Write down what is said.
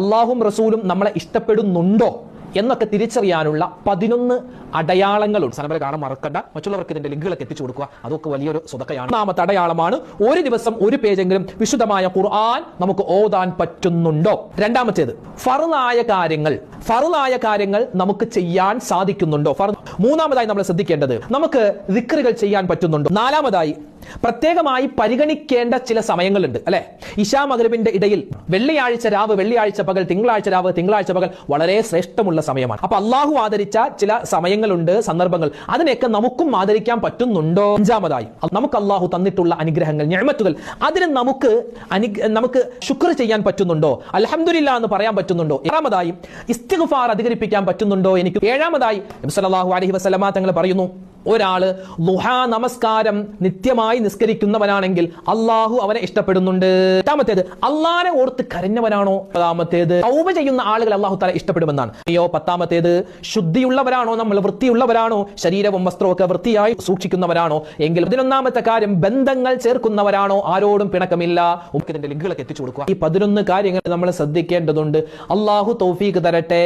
അള്ളാഹും റസൂലും നമ്മളെ ഇഷ്ടപ്പെടുന്നുണ്ടോ എന്നൊക്കെ തിരിച്ചറിയാനുള്ള പതിനൊന്ന് അടയാളങ്ങളുണ്ട്. സനബല കാണാൻ മറക്കണ്ട. മറ്റുള്ളവർക്ക് ഇതിന്റെ ലിങ്കുകളൊക്കെ എത്തിച്ചു കൊടുക്കുക. അതൊക്കെ വലിയൊരു സ്വതക്കയാണ്. ഒന്നാമത്തെ അടയാളമാണ് ഒരു ദിവസം ഒരു പേജെങ്കിലും വിശുദ്ധമായ ഖുർആൻ നമുക്ക് ഓതാൻ പറ്റുന്നുണ്ടോ? രണ്ടാമത്തേത് ഫറുതായ കാര്യങ്ങൾ. ഫറുലായ കാര്യങ്ങൾ നമുക്ക് ചെയ്യാൻ സാധിക്കുന്നുണ്ടോ? മൂന്നാമതായി നമ്മൾ ശ്രദ്ധിക്കേണ്ടത് നമുക്ക് ദിക്റുകൾ ചെയ്യാൻ പറ്റുന്നുണ്ടോ? നാലാമതായി പ്രത്യേകമായി പരിഗണിക്കേണ്ട ചില സമയങ്ങളുണ്ട് അല്ലെ? ഇഷാ മകരബിന്റെ ഇടയിൽ വെള്ളിയാഴ്ച രാവ് വെള്ളിയാഴ്ച പകൽ തിങ്കളാഴ്ച രാവ് തിങ്കളാഴ്ച പകൽ വളരെ ശ്രേഷ്ഠമുള്ള സമയമാണ്. അപ്പൊ അള്ളാഹു ആദരിച്ച ചില സമയങ്ങളുണ്ട് സന്ദർഭങ്ങൾ. അതിനെയൊക്കെ നമുക്കും ആദരിക്കാൻ പറ്റുന്നുണ്ടോ? അഞ്ചാമതായി നമുക്ക് അള്ളാഹു തന്നിട്ടുള്ള അനുഗ്രഹങ്ങൾ ഞാമത്തുകൾ അതിന് നമുക്ക് നമുക്ക് ശുക്ർ ചെയ്യാൻ പറ്റുന്നുണ്ടോ? അലഹമില്ല എന്ന് പറയാൻ പറ്റുന്നുണ്ടോ? ഏഴാമതായി ഇസ്തിഗ്ഫാർ അധികരിപ്പിക്കാൻ പറ്റുന്നുണ്ടോ? എനിക്ക് ഏഴാമതായി നബി സല്ലല്ലാഹു അലൈഹി വസല്ലമ തങ്ങൾ പറയുന്നു ഒരാൾ ലുഹാ നമസ്കാരം നിത്യമായി നിസ്കരിക്കുന്നവനാണെങ്കിൽ അള്ളാഹു അവനെ ഇഷ്ടപ്പെടുന്നുണ്ട്. എട്ടാമത്തേത് അള്ളാനെ ഓർത്ത് കരഞ്ഞവനാണോ? പതാമത്തേത് തൗബ ചെയ്യുന്ന ആളുകൾ അള്ളാഹു താല ഇഷ്ടപ്പെടുമെന്നാണ്. അയ്യോ പത്താമത്തേത് ശുദ്ധിയുള്ളവരാണോ നമ്മൾ വൃത്തിയുള്ളവരാണോ? ശരീരവും വസ്ത്രവും ഒക്കെ വൃത്തിയായി സൂക്ഷിക്കുന്നവരാണോ? എങ്കിൽ പതിനൊന്നാമത്തെ കാര്യം ബന്ധങ്ങൾ ചേർക്കുന്നവരാണോ? ആരോടും പിണക്കമില്ല. ഇതിന്റെ ലിങ്കുകളൊക്കെ എത്തിച്ചു കൊടുക്കുക. ഈ പതിനൊന്ന് കാര്യങ്ങൾ നമ്മൾ ശ്രദ്ധിക്കേണ്ടതുണ്ട്. അള്ളാഹു തൗഫീഖ് തരട്ടെ.